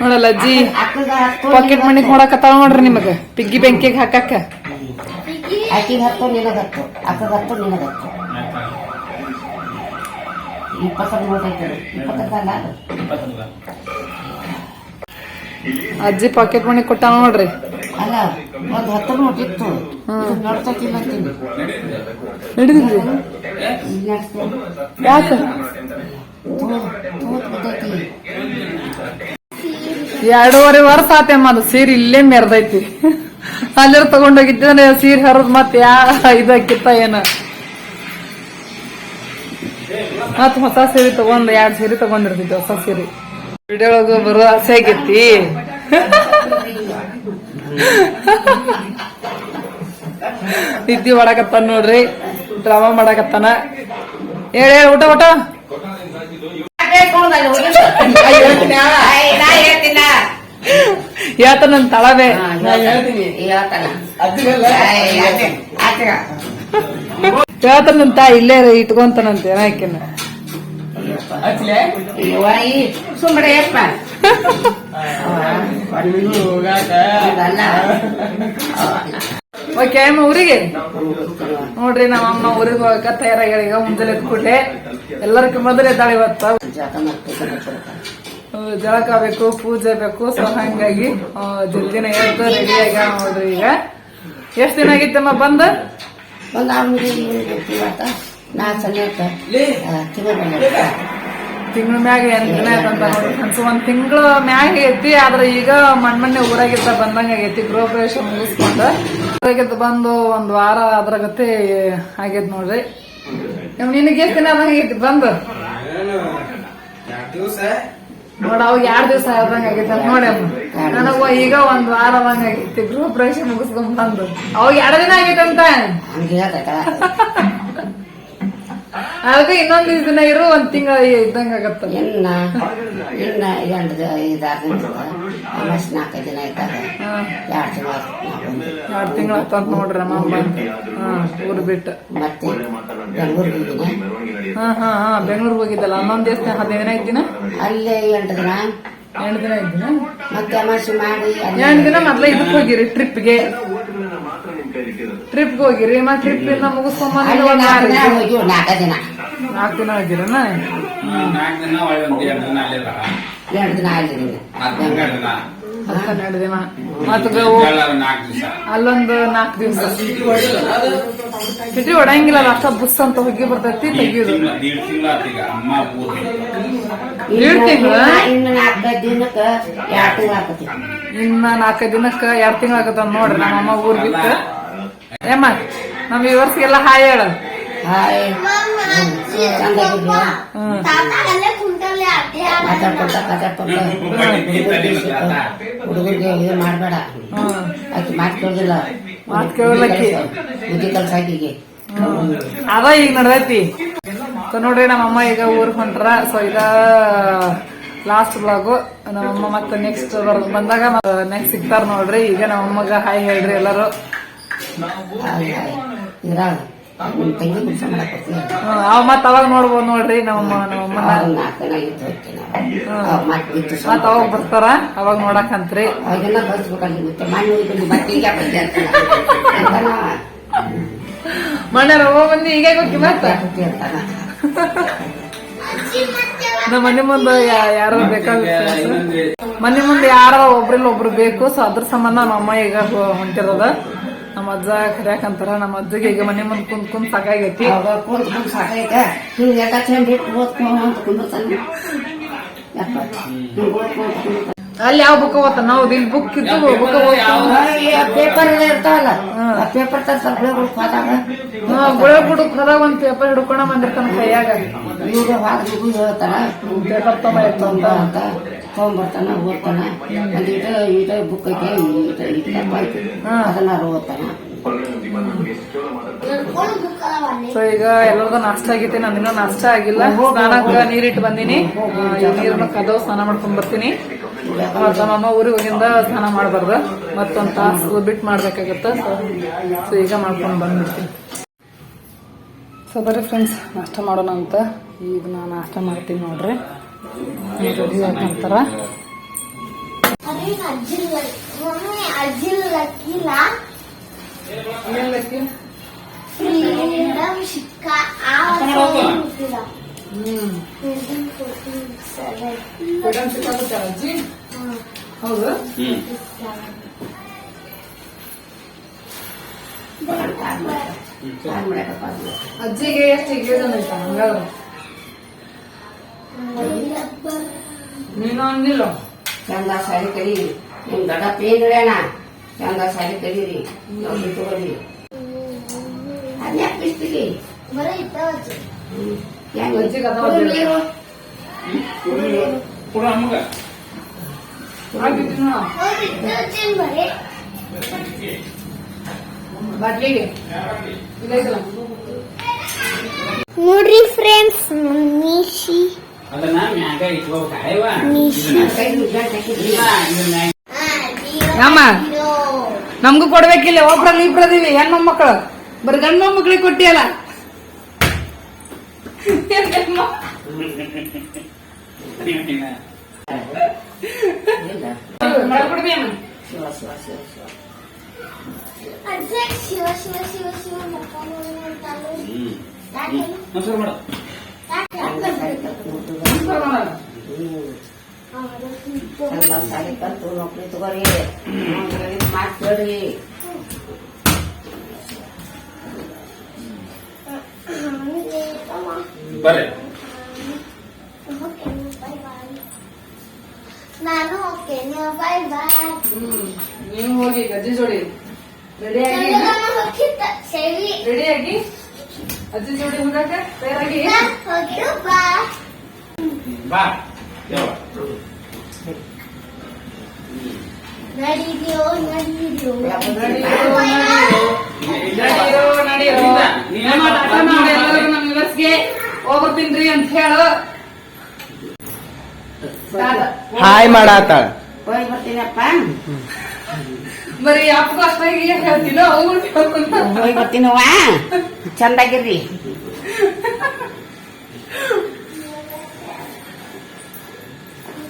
ನೋಡಲ್ಲ ಅಜ್ಜಿ pocket money ಕೊಡಕತ್ತಾಳ ನೋಡ್ರಿ ನಿಮಗೆ. ಪಿಗ್ಗಿ ಬ್ಯಾಂಕಿಗೆ ಹಾಕಕ್ಕ ಆಕಿಗೆ ಹತ್ತು ನಿನಗೆ ಹತ್ತು. ಅಕ್ಕಗ ಹತ್ತು ನಿನಗೆ ಅಜ್ಜಿ ಪಾಕೆಟ್ ಮನಿ ಕೊಟ್ಟಾವ ನೋಡ್ರಿ. ಅಲ್ಲ ಒಂದು ಹತ್ತು ನೋಟ್ ಇತ್ತು. ಇದು ನಡ್ಸಕ್ಕಿಲ್ಲ ಅಂತೀನಿ. ನಡೀತಿದ್ವಿ ಈಗ ಯಾಕ? ಎರಡೂವರೆ ವರ್ಷ ಆತಮ್ಮ ಅದು ಸೀರೆ ಇಲ್ಲೇ ಮೆರ್ದೈತಿ. ಅಲ್ಲರ ತಗೊಂಡೋಗಿದ್ದೆ ಸೀರೆ ಹರಿದ್ ಮತ್ ಯಾ ಇದಕ್ಕಿತ್ತ ಏನ? ಮತ್ ಹೊಸ ಸೀರೆ ತಗೊಂಡ್ ಎರಡ್ ಸೀರೆ ತಗೊಂಡಿರ್ತಿದ್ವಿ ಹೊಸ ಸೀರೆ. ವಿಡಿಯೋ ಒಳಗ ಬರೋ ಆಸೆ ಆಗೈತಿ. ನಿದ್ದಿ ಮಾಡಾಕತ್ತಾನ ನೋಡ್ರಿ ಡ್ರಾಮಾ ಮಾಡಾಕತ್ತಾನ. ಹೇಳ ಹೇಳ ಊಟ? ಊಟ ಯಾತ ನನ್ ತಳವೆ ಹೇಳ್ತಾನ. ನನ್ ತಾ ಇಲ್ಲೇ ರೀ ಏನಾಕಿನ ಏನಾಯ್ಕಿನ ಯಪ್ಪ ಅದಲ್ಲ ಓಕೆ ಅಮ್ಮ ಊರಿಗೆ? ನೋಡ್ರಿ ನಮ್ಮ ಅಮ್ಮ ಊರಿಗೆ ಹೋಗಕ ತಯಾರಾಗ್ಯಾಳ. ಈಗ ಮುಂಜಾನೆ ಎದ್ಬಿಟ್ಟೆ ಎಲ್ಲರಿಗೂ ಮೊದಲೇ ಎದ್ದಾಳೆ ಇವತ್ತ. ಜಳಕ ಬೇಕು ಪೂಜೆ ಬೇಕು ಸೊ ಹಂಗಾಗಿ ಜಲ್ದಿನ ಎದ್ದು ರೆಡಿ ಆಗ ನೋಡ್ರಿ ಈಗ. ಎಷ್ಟ್ ದಿನ ಆಗಿತ್ತಮ್ಮ ಬಂದ? ಒಂದು ತಿಂಗಳು ತಿಂಗಳ ಮ್ಯಾಗ ಎಂತ ದಿನ ಆಯ್ತಂತ ನೋಡ್ರಿ ಫ್ರೆಂಡ್ಸ್ ಒಂದ್ ತಿಂಗಳ ಮ್ಯಾಗ ಐತಿ ಆದ್ರೆ ಈಗ ಮಣ್ಣು ಮಣ್ಣೆ ಊರಾಗಿದ್ದ ಬಂದಂಗ ಆಗೈತಿ. ಗೃಹ ಪ್ರವೇಶ ಮುಗಿಸ್ಕೊಂಡ ಊರಾಗಿದ್ದ ಬಂದು ಒಂದ್ ವಾರ ಅದ್ರ ಗತೆ ಆಗೈತಿ ನೋಡ್ರಿ. ನಿನಗೆ ಎಷ್ಟ್ ದಿನ ಬಂದ್ ಆಗೈತಿ ಬಂದು? ನೋಡ ಅವಾಗ ಎರಡ್ ದಿವಸ ಆದಂಗ ಆಗೈತೆ ನೋಡಿ ನನಗ ಈಗ ಒಂದ್ ವಾರ ಆದಂಗ ಆಗೈತಿ ಗೃಹ ಪ್ರವೇಶ ಮುಗಿಸ್ಕೊಂಡ್ ಬಂದು. ಅವಾಗ ಎರಡ್ ದಿನ ಆಗೈತಂತ ಇನ್ನೊಂದು ಅದಕ್ಕೆ ಇನ್ನೊಂದು ದಿನ ಇರು ಒಂದ್ ತಿಂಗಳ ಇದ್ದಂಗ ಆಗತ್ತ ಇನ್ನ ಇನ್ನ ಎಂಟು ಐದಾರು ದಿನ ಆಮೇಲೆ ನಾಲ್ಕೈದು ದಿನ ಇದ್ದಾಗ ಹಾ. ಎರಡು ತಿಂಗಳ ಎರಡು ತಿಂಗಳ ಅಂತ ನೋಡ್ರಿ ಅಮ್ಮ ಬಂದು ಹಾ ಊರು ಬಿಟ್ಟು. ಮತ್ತೆ ಬೆಂಗಳೂರಿಗೆ ಹೋಗಿದ್ದೀನಿ ಹಾ ಹಾ ಹಾ ಬೆಂಗಳೂರಿಗೆ ಹೋಗಿದ್ದಲ್ಲ. ಅಮ್ಮ ದೇವಸ್ಥಾನ ಹದಿನೈದು ದಿನ ಇದ್ದಿನ? ಅಲ್ಲೇ ಎಂಟು ದಿನ. ಎಂಟು ದಿನ ಇದ್ದಿನ? ಮತ್ತೆ ಅಮಾಸಿ ಮಾಡಿ ಎಂಟು ದಿನ ಮೊದ್ಲ ಇದಕ್ಕೆ ಹೋಗಿರಿ ಟ್ರಿಪ್ಗೆ ಟ್ರಿಪ್ಗೆ ಹೋಗಿರಿ ಮತ್ತೆ ಟ್ರಿಪ್ ಇಂದ ಮುಗಿಸ್ಕೊಂಬಂದು ನಾಲ್ಕು ದಿನ ನಾಲ್ಕು ದಿನ. ಹೋಗಿರನ ಎರಡು ದಿನ ಹನ್ನೆರಡು ದಿನ ಹನ್ನೆರಡು ದಿನ. ಮತ್ ಎಲ್ಲರೂ ನಾಲ್ಕು ದಿವಸ. ಅಲ್ಲೊಂದು ನಾಲ್ಕು ದಿವಸ. ಸಿಟಿ ಹೊಡಂಗಿಲ್ಲ ಅಷ್ಟ ಬುಸ್ ಅಂತ ಹೋಗಿ ಬರ್ತೈತಿ ತೆಗಿಯೋದು. ಏಳು ತಿಂಗಳ ಇನ್ನು ನಾಲ್ಕೈದು ದಿನಕ್ಕೆ ಎರಡು ತಿಂಗಳು ಆಗ್ತೈತಿ. ಇನ್ನ ನಾಲ್ಕೈದು ದಿನಕ್ಕ ಎರಡ್ ತಿಂಗಳ ಆಗತ್ತ ನೋಡ್ರಿ ನಮ್ಮ ಅಮ್ಮ ಊರ್ ಬಿತ್ತು ಏಮ್ಮ ನಮ್ ವ್ಯೂವರ್ಸ್ಗೆಲ್ಲ ಹಾಯ್ ಹೇಳು. ಹಾಯ್. ಮಾತಾಡ್ಕೊಂತ ಮಾತಾಡ್ಕೊಂತ ಹುಡುಗರಿಗೆ ಇದು ಮಾಡಬೇಡ ಆಕಿ ಮಾತು ಕೇಳಿಲ್ಲ ಮಾತ್ ಕೇಳಲ್ಲ ಆಕಿ. ಬುದ್ಧಿ ಕಲ್ಸಾಕಿಗೆ ಅದ ಈಗ ನಡ್ದೈತಿ. ನೋಡ್ರಿ ನಮ್ಮ ಅಮ್ಮ ಈಗ ಊರ್ ಹೊಂಟ್ರ. ಸೊ ಈಗ ಲಾಸ್ಟ್ ಬ್ಲಾಗು ನಮ್ಮಮ್ಮ ಮತ್ತೆ ನೆಕ್ಸ್ಟ್ ಬಂದಾಗ ನೆಕ್ಸ್ಟ್ ಸಿಗ್ತಾರ ನೋಡ್ರಿ. ಈಗ ನಮ್ಮ ಅಮ್ಮಗ ಹಾಯ್ ಹೇಳ್ರಿ ಎಲ್ಲರೂ. ಅವ್ ಮತ್ ಅವಾಗ ನೋಡ್ಬೋದು ನೋಡ್ರಿ ನಮ್ಮ ಮತ್ ಅವಾಗ ಬರ್ತಾರ ಅವಾಗ ನೋಡಕಂತ್ರಿ ಮಣ್ಣ ಮಣ್ಣು ಬಂದು ಈಗ ಹೋಗಿ ಅಂತಾನ ನಮ್ಮ ಮನೆ ಮುಂದೆ ಯಾರೋ ಬೇಕಾಗುತ್ತೆ ಮನೆ ಮುಂದೆ ಯಾರೋ ಒಬ್ರಿಲ್ಲ ಒಬ್ರು ಬೇಕು, ಸೊ ಅದ್ರ ಸಂಬಂಧ ನಮ್ಮ ಅಮ್ಮ ಈಗ ಹೊಂಟಿರೋದ. ನಮ್ಮ ಅಜ್ಜ ಕರ್ಯಾಕಂತಾರ ನಮ್ಮ ಅಜ್ಜಗೆ ಈಗ ಮನೆ ಮುಂದೆ ಕುಂತ್ ಕುಂದ್ ಸಾಕಾಗೈತಿ. ಕುಂತ್ ಕುಂತ್ ಸಾಕೈತೆ ಹಿಂಗೆ ಚಂದ ಇಟ್ಟು ಓದ್ಕೊಂಡು ಅಂತ ಕುಂದಿರ್ತಾನೆ ಅಲ್ಲಿ ಯಾವ ಬುಕ್ ಓದ್ತಾನ? ನಾವು ಇಲ್ಲಿ ಬುಕ್ ಇದ್ದು ಬುಕ್ ಪೇಪರ್ ಇರ್ತಾವಲ್ಲ? ಆ ಪೇಪರ್ ಸ್ವಲ್ಪ ಹುಡುಗ ಹೋದಾಗ ಗುಳೆ ಬುಡು ಕದ ಒಂದ್ ಪೇಪರ್ ಹಿಡ್ಕೊಂಡ ಬಂದಿರ್ತಾನ ಕೈಯಾಗ. ಇವ್ರು ಹುಡುಗ ಹೇಳ್ತಾನ ಪೇಪರ್ ತಗೊಂಡ್ ತೊಂಬ ಅಂತ ತೊಗೊಂಬರ್ತಾನ ಓದ್ತಾನ. ಒಂದು ಇದ ಬುಕ್ ಐತಿ ಅದನ್ನ ಓದ್ತಾನ. ಸೊ ಈಗ ಎಲ್ಲರಿಗೂ ನಾಷ್ಟ ಆಗೈತಿ ನಂದಿನ ನಾಷ್ಟ ಆಗಿಲ್ಲ. ಸ್ನಾನಕ್ಕ ನೀರಿಟ್ಟು ಬಂದಿನಿ. ನೀರನ್ನು ಕದೋ ಸ್ನಾನ ಮಾಡ್ಕೊಂಡ್ ಬರ್ತೀನಿ. ನಮ್ಮಮ್ಮ ಊರಿಗೆ ಹೋಗಿಂದ ಸ್ನಾನ ಮಾಡಬಾರ್ದು. ಮತ್ತೊಂದು ತಾಸು ಬಿಟ್ಟು ಮಾಡ್ಬೇಕಾಗತ್ತ. ಸೊ ಈಗ ಮಾಡ್ಕೊಂಡು ಬಂದ್ಬಿಡ್ತೀನಿ. ಸೊ ಬರ್ರಿ ಫ್ರೆಂಡ್ಸ್ ನಾಷ್ಟ ಮಾಡೋಣ ಅಂತ. ಈಗ ನಾನು ನಾಷ್ಟ ಮಾಡ್ತೀನಿ ನೋಡ್ರಿ. ರೆಡಿ ಹಾಕಂತಾರ ಅರೆ ಅಜ್ಜಿ ಹೌದು. ಅಜ್ಜಿಗೆ ಎಷ್ಟು ಐತ ಹಂಗಾದ್ರೆ ನೀನು ಅಂದಿಲ್ಲ. ಚಂದ ಸಾರಿ ಕೈ ನಿಮ್ ದೊಡ್ಡ ಪೇನ್ ಚಂದ ಸಾರಿ ಕಲೀರಿ ನೋಡಿ ತಗೋರಿ ಅದ್ಯಾಕೆ ಬಿಸ್ತಿರಿ ಬರೀ ಇದ್ದಾವ ಅಜ್ಜಿ ಹೆಂಗ್ ಅಜ್ಜಿಗೆ ಅದಾವ ಕುಡಿದ್ರು ನೀರು? ಕುಡಿದ್ರು. ಕೊಡು ನಮಗ ಆಗಿದ್ದೀನಿ ಹೋಗಿ ಅಜ್ಜಿ ಬರೀ ಬಾಟ್ಲಿಗೆ ಇಲ್ಲ ಐತಲ್ಲ ನೋಡ್ರಿ ಫ್ರೆಂಡ್ಸ್ ನಿಶಿ ಅದನ್ನ ನಮಗೂ ಕೊಡ್ಬೇಕಿಲ್ಲ ಒಬ್ರಲ್ಲಿ ಇಬ್ರದೀವಿ ಹೆಣ್ಣು ಮಕ್ಕಳು ಬರೀ ಗಂಡು ಮಕ್ಕಳಿಗೆ ಕೊಟ್ಟಿಯಲ್ಲ. ಮಾಡು ಚಂದ ಸಾರಿ ಕಲ್ತು ಮುಟ್ಟುದು. ನಮಸ್ಕಾರ ಮಾಡೋಣ. ಹ್ಮ್. ಅವ್ರು ಚಂದ ಸಾರಿ ಕಲ್ತು ನೌಕರಿ ತಗೋರಿ ಮಾತು ಕೇಳ್ರಿ ಬರ್ರಿ ನಾನು ಹೋಗ್ತೇನೆ ಬಾಯ್ ಬಾಯ್ ಹ್ಮ್ ನೀವು ಹೋಗಿ ಅಜ್ಜಿ ಜೋಡಿ ರೆಡಿಯಾಗಿ ಹೋಗಿದ್ದ ಸರಿ ರೆಡಿಯಾಗಿ ಅಜ್ಜಿ ಜೋಡಿ ಹೋಗಾಕ ತಯಾರಾಗಿ ಹೋಗಿರು ಬಾ ನಡಿರೋ ನಡಿರೋ ನಡಿಯೋ ನಡಿಯೋ. ನಮ್ಮ ಮಾಡಿ ಅಂತ ಹೇಳು. ಹಾಯ್ ಮಾಡಾತಾಳ ಹೋಗಿ ಬರ್ತೀನಪ್ಪ. ಬರೀ ಅಪ್ಪ ಅಷ್ಟಾಗಿ ಹೇಳ್ತೀನೋ ಅವ್ರು ಹೋಗಿ ಬರ್ತೀನವ್ವ. ಚಂದಾಗಿರ್ರಿ.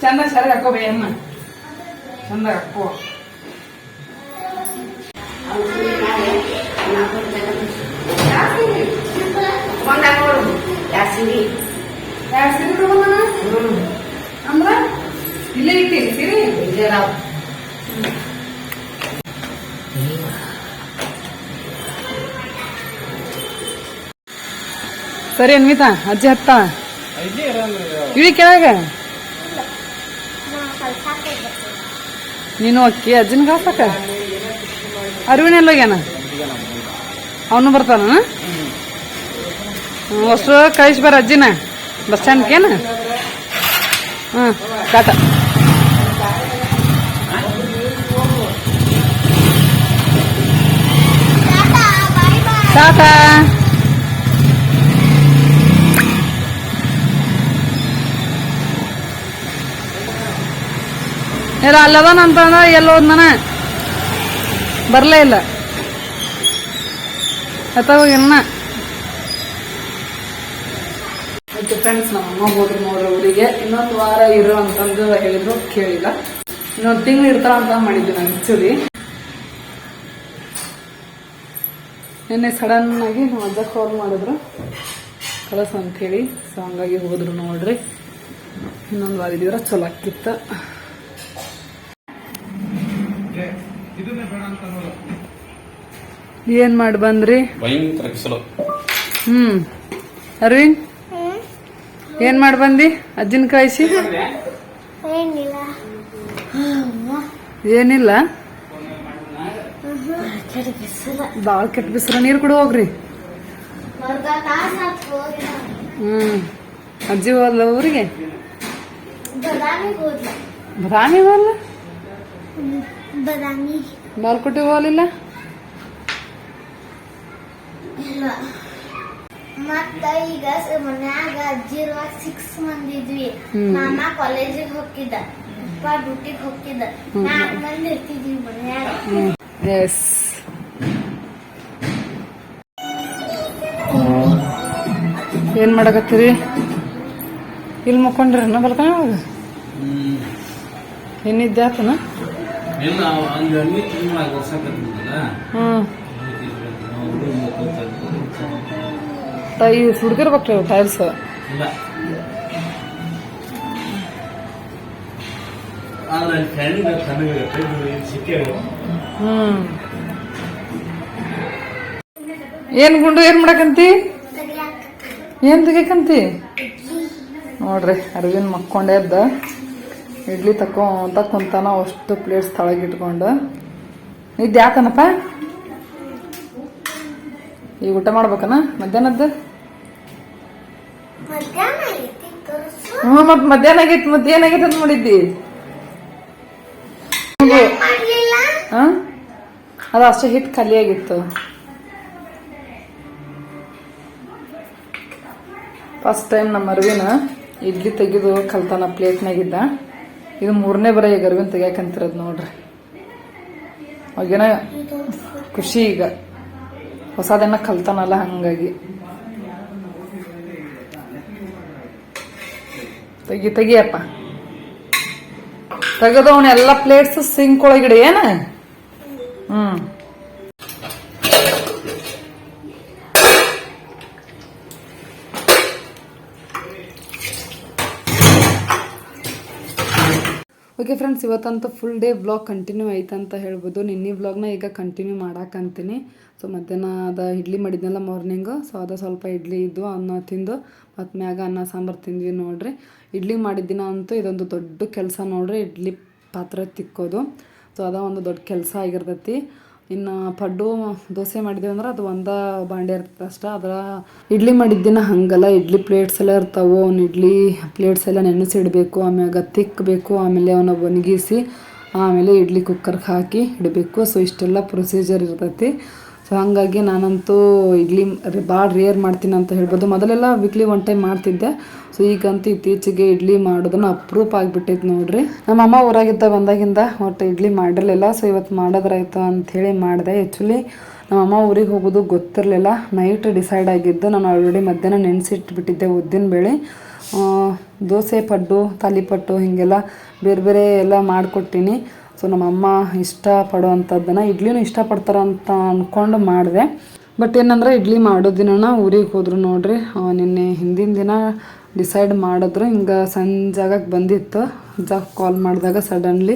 ಚಂದ ಸರಿ ಹಾಕೋಬೇ ಅಮ್ಮ ಚಂದ ಹಾಕೋ ಜಾಸ್ತಿ ಯಾರು ಸೀರೆ ತಗೊಂಬನ ಅಂದ್ರ ಇಲ್ಲೇ ಇಟ್ಟಿರಿ ಸೀರೆ ಇಲ್ಲೇ ನಾವು ಸರಿ ಅನ್ವಿತಾ ಅಜ್ಜಿ ಹತ್ತ ಇಳಿ ಕೆಳಗ ನೀನು ಅಕ್ಕಿ ಅಜ್ಜಿನ ಕಾಸಕ ಅರಿವಿನ ಎಲ್ಲೋಗ್ಯಾನ ಅವನು ಬರ್ತಾನ ಅಷ್ಟು ಕಳಿಸಿ ಬರ ಅಜ್ಜಿನ. ಬಸ್ ಸ್ಟ್ಯಾಂಡ್ಗೇನ ಹ್ಮ್ ಕಾಟ. ಟಾಟಾ ಇಲ್ಲ ಅಲ್ಲದಾನ ಅಂತಂದ್ರೆ ಎಲ್ಲ ಹೋದ್ನ ಬರಲೇ ಇಲ್ಲ. ಆಯ್ತು ಫ್ರೆಂಡ್ಸ್ ನಮ್ಮ ಅಮ್ಮ ಹೋದ್ರು ನೋಡ್ರಿ ಅವರಿಗೆ ಇನ್ನೊಂದು ವಾರ ಇರು ಅಂತಂದು ಹೇಳಿದ್ರು, ಕೇಳಿಲ್ಲ. ಇನ್ನೊಂದು ತಿಂಗಳು ಇರ್ತಾರ ಅಂತ ಮಾಡಿದ್ವಿ ನಾನು ಆಕ್ಚುಲಿ ನಿನ್ನೆ ಸಡನ್ ಆಗಿ ನಮ್ಮ ಅಜ್ಜ ಕಾಲ್ ಮಾಡಿದ್ರು. ಅಂತ ಹೇಳಿ ಸೊ ಹಂಗಾಗಿ ಹೋದ್ರು ನೋಡ್ರಿ. ಇನ್ನೊಂದು ವಾರ ಇದ್ರೆ ಚಲೋ ಆಕಿತ್ತು ಏನ್ ಮಾಡಿ ಬಂದ್ರಿ? ಭಯಂಕರ ಹ್ಮ್. ಅರವಿಂದ್ ಏನ್ ಮಾಡಿ ಬಂದಿ? ಅಜ್ಜಿನ ಕಾಯಿಸಿ? ಏನಿಲ್ಲ. ಬಾಳ ಕೆಟ್ಟ ಬಿಸಿಲು. ನೀರು ಕುಡಿ ಹೋಗ್ರಿ. ಹ್ಮ್. ಅಜ್ಜಿ ಹೋದ್ಲ ಊರಿಗೆ? ಬದಾಮಿ ಹೋದ್ಲ. ಬದಾಮಿ. ಬಾಲ್ಕೋಟೆ ಹೋಗಲಿಲ್ಲ? ಇಲ್ಲ. ಮತ್ತ ಈಗ ಮನ್ಯಾಗ ಅಜ್ಜಿ ಇರುವಾಗ ಸಿಕ್ಸ್ ಮಂದಿ ಇದ್ವಿ. ಹ್ಮ್. ಮಾಮ ಕಾಲೇಜಿಗೆ ಹೋಗಿದ್ದ ಅಪ್ಪ ಡ್ಯೂಟಿಗೆ ಹೋಗಿದ್ದ ಹ್ಮ್. ನಾಲ್ಕು ಮಂದಿ ಇರ್ತಿದ್ವಿ ಮನ್ಯಾಗ. ಎಸ್ ಏನ್ ಮಾಡಕತ್ತೀರಿ? ಇಲ್ಲಿ ಮುಕೊಂಡ್ರಿ ನಾ ಬಲ್ಕ ಏನಿದ್ದಾತನ ಇಲ್ಲ ಹ್ಮ್ ಈ ಹುಡುಗಿರ್ಬೇಕು ಟೈಲ್ಸ್ ಹ್ಮ್. ಏನ್ ಗುಂಡು ಏನ್ ಮಾಡಕಂತಿ? ಏನ್ ತೆಗಿಯಕಂತಿ? ನೋಡ್ರಿ ಅರವಿಂದ್ ಮಕ್ಕೊಂಡೆ ಅದ ಇಡ್ಲಿ ತಕೊಂತ ಕುಂತಾನ ಅಷ್ಟು ಪ್ಲೇಟ್ಸ್ ತಳಗ್ ಇಟ್ಕೊಂಡು. ನಿದ್ದೆ ಯಾಕನಪ್ಪ? ಈಗ ಊಟ ಮಾಡ್ಬೇಕನ? ಮಧ್ಯಾಹ್ನದ್ದು? ಹ್ಞೂ ಮತ್ ಮಧ್ಯಾಹ್ನ ಆಗೈತಿ ಮಧ್ಯಾಹ್ನ ಏನಾಗೈತೆ ಅಂತ ನೋಡಿದ್ದಿ? ಅದ ಅಷ್ಟು ಹಿಟ್ಟು ಖಾಲಿ ಆಗಿತ್ತು. ಫಸ್ಟ್ ಟೈಮ್ ನಮ್ಮ ಅರವಿನ ಇಡ್ಲಿ ತೆಗೆದು ಕಲ್ತಾನ ಪ್ಲೇಟ್ನಾಗಿದ್ದ. ಇದು ಮೂರನೇ ಬರ ಈಗ ಅರವಿನ್ ತೆಗಿಯಾಕಂತಿರೋದು ನೋಡ್ರಿ. ಅವಾಗೇನ ಖುಷಿ ಈಗ. ಹೊಸದನ್ನ ಕಲ್ತಾನಲ್ಲ ಹಂಗಾಗಿ. ತೆಗಿ ತೆಗಿಯಪ್ಪ. ತೆಗೆದು ಅವನ ಎಲ್ಲ ಪ್ಲೇಟ್ಸ್ ಸಿಂಕ್ ಒಳಗಿಡ, ಏನ? ಹ್ಮ್. ಓಕೆ ಫ್ರೆಂಡ್ಸ್ ಇವತ್ತಂತೂ ಫುಲ್ ಡೇ ಬ್ಲಾಗ್ ಕಂಟಿನ್ಯೂ ಐತಂತ ಹೇಳ್ಬೋದು. ನಿನ್ನೆ ಬ್ಲಾಗ್ನ ಈಗ ಕಂಟಿನ್ಯೂ ಮಾಡಾಕಂತೀನಿ. ಸೊ ಮಧ್ಯಾಹ್ನ ಅದ ಇಡ್ಲಿ ಮಾಡಿದ್ನಲ್ಲ ಮಾರ್ನಿಂಗು ಸೊ ಅದ ಸ್ವಲ್ಪ ಇಡ್ಲಿ ಇದ್ದು ಅನ್ನ ತಿಂದು, ಮತ್ತು ಮ್ಯಾಗ ಅನ್ನ ಸಾಂಬಾರು ತಿಂದ್ವಿ ನೋಡ್ರಿ. ಇಡ್ಲಿ ಮಾಡಿದ ದಿನ ಅಂತೂ ಇದೊಂದು ದೊಡ್ಡ ಕೆಲಸ ನೋಡ್ರಿ, ಇಡ್ಲಿ ಪಾತ್ರೆ ತಿಕ್ಕೋದು. ಸೊ ಅದ ಒಂದು ದೊಡ್ಡ ಕೆಲಸ ಆಗಿರ್ತೈತಿ. ಇನ್ನು ಪಡ್ಡು ದೋಸೆ ಮಾಡಿದ್ವಿ ಅಂದ್ರೆ ಅದು ಒಂದ ಬಾಂಡೆ ಇರ್ತದೆ ಅಷ್ಟೇ. ಅದರ ಇಡ್ಲಿ ಮಾಡಿದ ದಿನ ಹಂಗಲ್ಲ, ಇಡ್ಲಿ ಪ್ಲೇಟ್ಸ್ ಎಲ್ಲ ಇರ್ತಾವೆ, ಅವ್ನು ಇಡ್ಲಿ ಪ್ಲೇಟ್ಸ್ ಎಲ್ಲ ನೆನೆಸಿಡಬೇಕು ಆಮ್ಯಾಗ ತಿಕ್ಕಬೇಕು ಆಮೇಲೆ ಅವನ್ನ ಒಣಗಿಸಿ, ಆಮೇಲೆ ಇಡ್ಲಿ ಕುಕ್ಕರ್ಗೆ ಹಾಕಿ ಇಡಬೇಕು. ಸೊ ಇಷ್ಟೆಲ್ಲ ಪ್ರೊಸೀಜರ್ ಇರ್ತೈತಿ. ಸೊ ಹಾಗಾಗಿ ನಾನಂತೂ ಇಡ್ಲಿ ಭಾಳ ರೇರ್ ಮಾಡ್ತೀನಿ ಅಂತ ಹೇಳ್ಬೋದು. ಮೊದಲೆಲ್ಲ ವೀಕ್ಲಿ ಒನ್ ಟೈಮ್ ಮಾಡ್ತಿದ್ದೆ. ಸೊ ಈಗಂತೂ ಇತ್ತೀಚೆಗೆ ಇಡ್ಲಿ ಮಾಡೋದನ್ನು ಅಪ್ರೂಪ್ ಆಗಿಬಿಟ್ಟೈತೆ ನೋಡ್ರಿ. ನಮ್ಮ ಅಮ್ಮ ಊರಾಗಿದ್ದ ಬಂದಾಗಿಂದ ಒಟ್ಟು ಇಡ್ಲಿ ಮಾಡಿರಲಿಲ್ಲ. ಸೊ ಇವತ್ತು ಮಾಡೋದ್ರಾಯ್ತು ಅಂಥೇಳಿ ಮಾಡಿದೆ. ಆ್ಯಕ್ಚುಲಿ ನಮ್ಮ ಅಮ್ಮ ಊರಿಗೆ ಹೋಗೋದು ಗೊತ್ತಿರಲಿಲ್ಲ. ನೈಟ್ ಡಿಸೈಡ್ ಆಗಿದ್ದು ನಾನು ಆಲ್ರೆಡಿ ಮಧ್ಯಾಹ್ನ ನೆನೆಸಿಟ್ಬಿಟ್ಟಿದ್ದೆ ಉದ್ದಿನ ಬೇಳೆ. ದೋಸೆ ಪಡ್ಡು ತಾಲಿಪಟ್ಟು ಹೀಗೆಲ್ಲ ಬೇರೆ ಬೇರೆ ಎಲ್ಲ ಮಾಡಿಕೊಟ್ಟಿನಿ. ಸೊ ನಮ್ಮ ಅಮ್ಮ ಇಷ್ಟಪಡೋವಂಥದ್ದನ್ನು ಇಡ್ಲಿನೂ ಇಷ್ಟಪಡ್ತಾರಂತ ಅಂದ್ಕೊಂಡು ಮಾಡಿದೆ. ಬಟ್ ಏನಂದ್ರೆ ಇಡ್ಲಿ ಮಾಡೋ ದಿನನ ಊರಿಗೆ ಹೋದ್ರು ನೋಡ್ರಿ ನಿನ್ನೆ ಹಿಂದಿನ ದಿನ ಡಿಸೈಡ್ ಮಾಡಿದ್ರು, ಹಿಂಗೆ ಸಂಜಾಗಕ್ಕೆ ಬಂದಿತ್ತು. ಜಾಗ ಕಾಲ್ ಮಾಡಿದಾಗ ಸಡನ್ಲಿ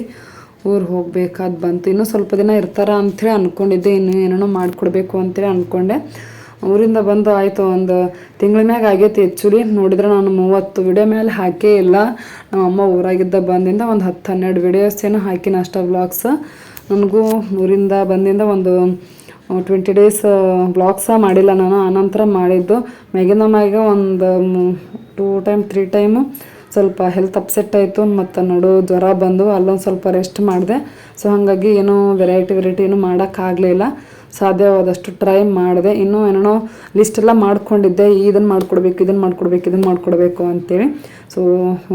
ಊರು ಹೋಗ್ಬೇಕಾದ್ ಬಂತು. ಇನ್ನೂ ಸ್ವಲ್ಪ ದಿನ ಇರ್ತಾರ ಅಂಥೇಳಿ ಅಂದ್ಕೊಂಡಿದ್ದೆ ಇನ್ನೂ ಏನೇನೋ ಮಾಡಿಕೊಡ್ಬೇಕು ಅಂತೇಳಿ ಅಂದ್ಕೊಂಡೆ ಊರಿಂದ ಬಂದು ಆಯಿತು, ಒಂದು ತಿಂಗಳ ಮ್ಯಾಗ ಆಗೈತಿ. ಆ್ಯಕ್ಚುಲಿ ನೋಡಿದ್ರೆ ನಾನು ಮೂವತ್ತು ವಿಡಿಯೋ ಮೇಲೆ ಹಾಕೇ ಇಲ್ಲ. ನಮ್ಮ ಅಮ್ಮ ಊರಾಗಿದ್ದ ಬಂದಿಂದ ಒಂದು ಹತ್ತು ಹನ್ನೆರಡು ವಿಡಿಯೋಸ್ ಏನೋ ಹಾಕಿನ ಅಷ್ಟ ಬ್ಲಾಗ್ಸ್ ನನಗೂ ಊರಿಂದ ಬಂದಿಂದ ಒಂದು ಟ್ವೆಂಟಿ ಡೇಸ್ ಬ್ಲಾಗ್ಸ ಮಾಡಿಲ್ಲ ನಾನು. ಆನಂತರ ಮಾಡಿದ್ದು. ಮ್ಯಾಗಿನ ಮ್ಯಾಗ ಒಂದು ಟೂ ಟೈಮ್ ತ್ರೀ ಟೈಮು ಸ್ವಲ್ಪ ಹೆಲ್ತ್ ಅಪ್ಸೆಟ್ ಆಯಿತು. ಮತ್ತು ನಡು, ಜ್ವರ ಬಂದು ಅಲ್ಲೊಂದು ಸ್ವಲ್ಪ ರೆಸ್ಟ್ ಮಾಡಿದೆ. ಸೊ ಹಾಗಾಗಿ ಏನೂ ವೆರೈಟಿ ವೆರೈಟಿ ಏನು ಮಾಡೋಕ್ಕಾಗಲಿಲ್ಲ. ಸಾಧ್ಯವಾದಷ್ಟು ಟ್ರೈ ಮಾಡಿದೆ. ಇನ್ನೂ ಏನೇನೋ ಲಿಸ್ಟ್ ಎಲ್ಲ ಮಾಡ್ಕೊಂಡಿದ್ದೆ. ಇದನ್ನು ಮಾಡ್ಕೊಡ್ಬೇಕು ಇದನ್ನು ಮಾಡ್ಕೊಡ್ಬೇಕು ಇದನ್ನು ಮಾಡ್ಕೊಡ್ಬೇಕು ಅಂತೇಳಿ. ಸೊ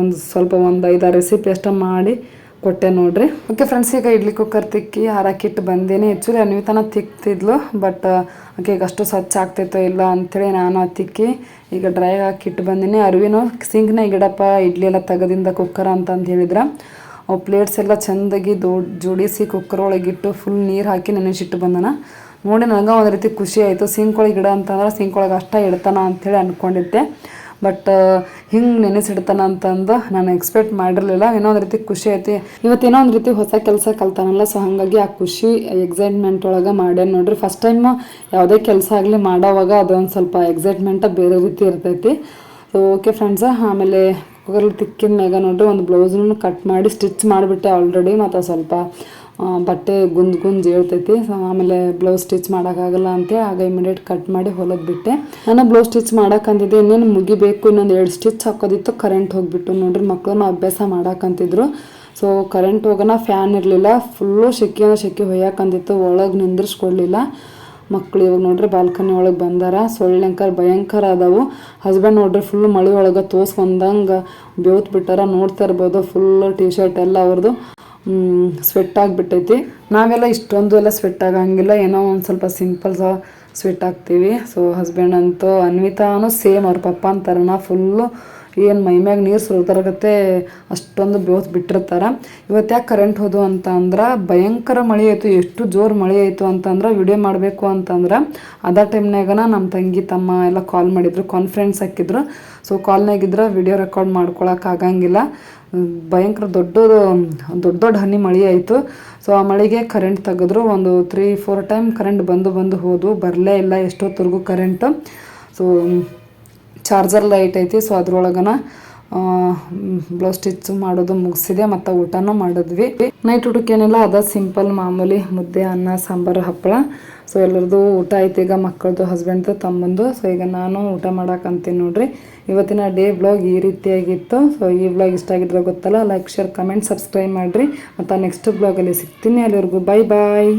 ಒಂದು ಸ್ವಲ್ಪ ಒಂದು ಐದಾರು ರೆಸಿಪಿ ಅಷ್ಟ ಮಾಡಿ ಕೊಟ್ಟೆ ನೋಡ್ರಿ. ಓಕೆ ಫ್ರೆಂಡ್ಸ್ ಈಗ ಇಡ್ಲಿ ಕುಕ್ಕರ್ ತಿಕ್ಕಿ ಹಾರಾಕಿಟ್ಟು ಬಂದೇನೆ. ಆ್ಯಕ್ಚುಲಿ ಅನ್ವಿತನ ತಿಕ್ತಿದ್ಲು ಬಟ್ ಆಕೆಗೆ ಅಷ್ಟು ಸ್ವಚ್ಛ ಆಗ್ತೈತೋ ಇಲ್ಲ ಅಂಥೇಳಿ ನಾನು ತಿಕ್ಕಿ ಈಗ ಡ್ರೈ ಹಾಕಿಟ್ಟು ಬಂದೀನಿ. ಅರಿವಿನೂ ಸಿಂಕ್ನ ಗಿಡಪ್ಪ ಇಡ್ಲಿ ಎಲ್ಲ ತೆಗದಿಂದ ಕುಕ್ಕರ್ ಅಂತಂದು ಹೇಳಿದ್ರೆ. ಅವು ಪ್ಲೇಟ್ಸ್ ಎಲ್ಲ ಚೆಂದಾಗಿ ದೊಡ್ಡ ಜೋಡಿಸಿ ಕುಕ್ಕರ್ ಒಳಗಿಟ್ಟು ಫುಲ್ ನೀರು ಹಾಕಿ ನೆನೆಸಿಟ್ಟು ಬಂದನ. ನೋಡಿ ನನಗೆ ಒಂದು ರೀತಿ ಖುಷಿ ಆಯಿತು. ಸಿಂಕ್ ಒಳಗೆ ಗಿಡ ಅಂತಂದ್ರೆ ಸಿಂಕೊಳಗೆ ಅಷ್ಟೇ ಇಡ್ತಾನ ಅಂಥೇಳಿ ಅಂದ್ಕೊಂಡಿದ್ದೆ ಬಟ್ ಹಿಂಗೆ ನೆನೆಸಿಡ್ತಾನ ಅಂತಂದು ನಾನು ಎಕ್ಸ್ಪೆಕ್ಟ್ ಮಾಡಿರಲಿಲ್ಲ. ಏನೋ ಒಂದು ರೀತಿ ಖುಷಿ ಐತಿ ಇವತ್ತೇನೋ ಒಂದು ರೀತಿ ಹೊಸ ಕೆಲಸ ಕಲ್ತಾನಲ್ಲ ಸೊ ಹಾಗಾಗಿ ಆ ಖುಷಿ ಎಕ್ಸೈಟ್ಮೆಂಟ್ ಒಳಗೆ ಮಾಡ್ಯಾನ ನೋಡ್ರಿ. ಫಸ್ಟ್ ಟೈಮ್ ಯಾವುದೇ ಕೆಲಸ ಆಗಲಿ ಮಾಡೋವಾಗ ಅದೊಂದು ಸ್ವಲ್ಪ ಎಕ್ಸೈಟ್ಮೆಂಟ ಬೇರೆ ರೀತಿ ಇರ್ತೈತಿ. ಸೊ ಓಕೆ ಫ್ರೆಂಡ್ಸ ಆಮೇಲೆ ಕುಕ್ಕರಲ್ಲಿ ತಿಕ್ಕಿದ ಮ್ಯಾಗ ನೋಡ್ರಿ, ಒಂದು ಬ್ಲೌಸ್ನು ಕಟ್ ಮಾಡಿ ಸ್ಟಿಚ್ ಮಾಡಿಬಿಟ್ಟೆ ಆಲ್ರೆಡಿ ಮತ್ತು ಸ್ವಲ್ಪ ಬಟ್ಟೆ ಗುಂಜ್ ಗುಂಜ್ ಹೇಳ್ತೈತಿ ಆಮೇಲೆ ಬ್ಲೌಸ್ ಸ್ಟಿಚ್ ಮಾಡೋಕ್ಕಾಗಲ್ಲ ಅಂತ. ಆಗ ಇಮಿಡಿಯೇಟ್ ಕಟ್ ಮಾಡಿ ಹೊಲದ್ ಬಿಟ್ಟೆ. ನಾನು ಬ್ಲೌಸ್ ಸ್ಟಿಚ್ ಮಾಡೋಕ್ಕಂತಿದ್ದೆ ಇನ್ನೇನು ಮುಗಿಬೇಕು ಇನ್ನೊಂದು ಎರಡು ಸ್ಟಿಚ್ ಹಾಕೋದಿತ್ತು. ಕರೆಂಟ್ ಹೋಗಿಬಿಟ್ಟು ನೋಡ್ರಿ ಮಕ್ಕಳನ್ನ ಅಭ್ಯಾಸ ಮಾಡೋಕ್ಕಂತಿದ್ರು ಸೊ ಕರೆಂಟ್ ಹೋಗೋಣ ಫ್ಯಾನ್ ಇರಲಿಲ್ಲ. ಫುಲ್ಲು ಅಂದ್ರೆ ಸೆಕೆ ಹೊಯ್ಯಾಕಂತಿತ್ತು ಒಳಗೆ ನಿಂದ್ರಿಸ್ಕೊಡ್ಲಿಲ್ಲ. ಮಕ್ಕಳು ಇವಾಗ ನೋಡ್ರಿ ಬಾಲ್ಕನಿ ಒಳಗೆ ಬಂದಾರ. ಸೊಳ್ಳೆಂಕರ್ ಭಯಂಕರ ಅದಾವು. ಹಸ್ಬೆಂಡ್ ನೋಡ್ರಿ ಫುಲ್ ಮಳೆ ಒಳಗೆ ತೋರ್ಸ್ಕೊಂಡಂಗೆ ಬೇವ್ತ್ ಬಿಟ್ಟಾರ. ನೋಡ್ತಾ ಇರ್ಬೋದು. ಫುಲ್ ಟಿ ಶರ್ಟ್ ಎಲ್ಲ ಅವ್ರದ್ದು ಸ್ವೆಟ್ ಆಗಿಬಿಟ್ಟೈತಿ. ನಾವೆಲ್ಲ ಇಷ್ಟೊಂದು ಎಲ್ಲ ಸ್ವೆಟ್ ಆಗಂಗಿಲ್ಲ. ಏನೋ ಒಂದು ಸ್ವಲ್ಪ ಸಿಂಪಲ್ ಸಹ ಸ್ವೆಟ್ ಆಗ್ತೀವಿ ಸೊ ಹಸ್ಬೆಂಡ್ ಅಂತೂ ಅನ್ವಿತಾನು ಸೇಮ್ ಅವ್ರ ಪಪ್ಪ ಅಂತಾರನ ಫುಲ್ಲು ಏನು ಮೈಮ್ಯಾಗ ನೀರು ಸುರಿದರಗತ್ತೆ ಅಷ್ಟೊಂದು ಬೇವತ್ ಬಿಟ್ಟಿರ್ತಾರೆ. ಇವತ್ತು ಯಾಕೆ ಕರೆಂಟ್ ಹೋದು ಅಂತ ಅಂದ್ರೆ ಭಯಂಕರ ಮಳೆ ಆಯಿತು, ಎಷ್ಟು ಜೋರು ಮಳೆ ಆಯಿತು ಅಂತಂದ್ರೆ ವಿಡಿಯೋ ಮಾಡಬೇಕು ಅಂತಂದ್ರೆ ಅದೇ ಟೈಮ್ನಾಗನ ನಮ್ಮ ತಂಗಿ, ತಮ್ಮ ಎಲ್ಲ ಕಾಲ್ ಮಾಡಿದ್ರು ಕಾನ್ಫರೆನ್ಸ್ ಹಾಕಿದ್ರು. ಸೊ ಕಾಲ್ನಾಗಿದ್ರೆ ವಿಡಿಯೋ ರೆಕಾರ್ಡ್ ಮಾಡ್ಕೊಳಕ್ಕೆ ಆಗಂಗಿಲ್ಲ. ಭಯಂಕರ ದೊಡ್ಡ ದೊಡ್ಡ ದೊಡ್ಡ ಹನಿ ಮಳೆ ಆಯಿತು. ಸೊ ಆ ಮಳೆಗೆ ಕರೆಂಟ್ ತೆಗೆದ್ರು. ಒಂದು ತ್ರೀ ಫೋರ್ ಟೈಮ್ ಕರೆಂಟ್ ಬಂದು ಬಂದು ಹೋದು ಬರಲೇ ಇಲ್ಲ ಎಷ್ಟೊತ್ತವರೆಗೂ ಕರೆಂಟು ಸೊ ಚಾರ್ಜರ್ ಲೈಟ್ ಐತಿ ಸೊ ಅದ್ರೊಳಗನ ಬ್ಲೌಸ್ ಸ್ಟಿಚ್ ಮಾಡೋದು ಮುಗಿಸಿದೆ, ಮತ್ತು ಊಟನೂ ಮಾಡಿದ್ವಿ. ನೈಟ್ ಊಟಕ್ಕೆ ಏನಿಲ್ಲ, ಅದ ಸಿಂಪಲ್ ಮಾಮೂಲಿ ಮುದ್ದೆ, ಅನ್ನ, ಸಾಂಬಾರು, ಹಪ್ಪಳ. ಸೊ ಎಲ್ಲರದು ಊಟ ಐತಿ, ಈಗ ಮಕ್ಕಳದು ಹಸ್ಬೆಂಡ್ದು ತಮ್ಮಂದು. ಸೊ ಈಗ ನಾನು ಊಟ ಮಾಡಕ್ಕಂತೀನಿ ನೋಡ್ರಿ. ಇವತ್ತಿನ ಡೇ ಬ್ಲಾಗ್ ಈ ರೀತಿಯಾಗಿತ್ತು. ಸೊ ಈ ಬ್ಲಾಗ್ ಇಷ್ಟ ಆಗಿದ್ರೆ ಗೊತ್ತಲ್ಲ ಲೈಕ್ ಶೇರ್ ಕಮೆಂಟ್ ಸಬ್ಸ್ಕ್ರೈಬ್ ಮಾಡಿರಿ. ಮತ್ತು ನೆಕ್ಸ್ಟ್ ಬ್ಲಾಗಲ್ಲಿ ಸಿಗ್ತೀನಿ ಅಲ್ಲಿವರೆಗೂ. Bye bye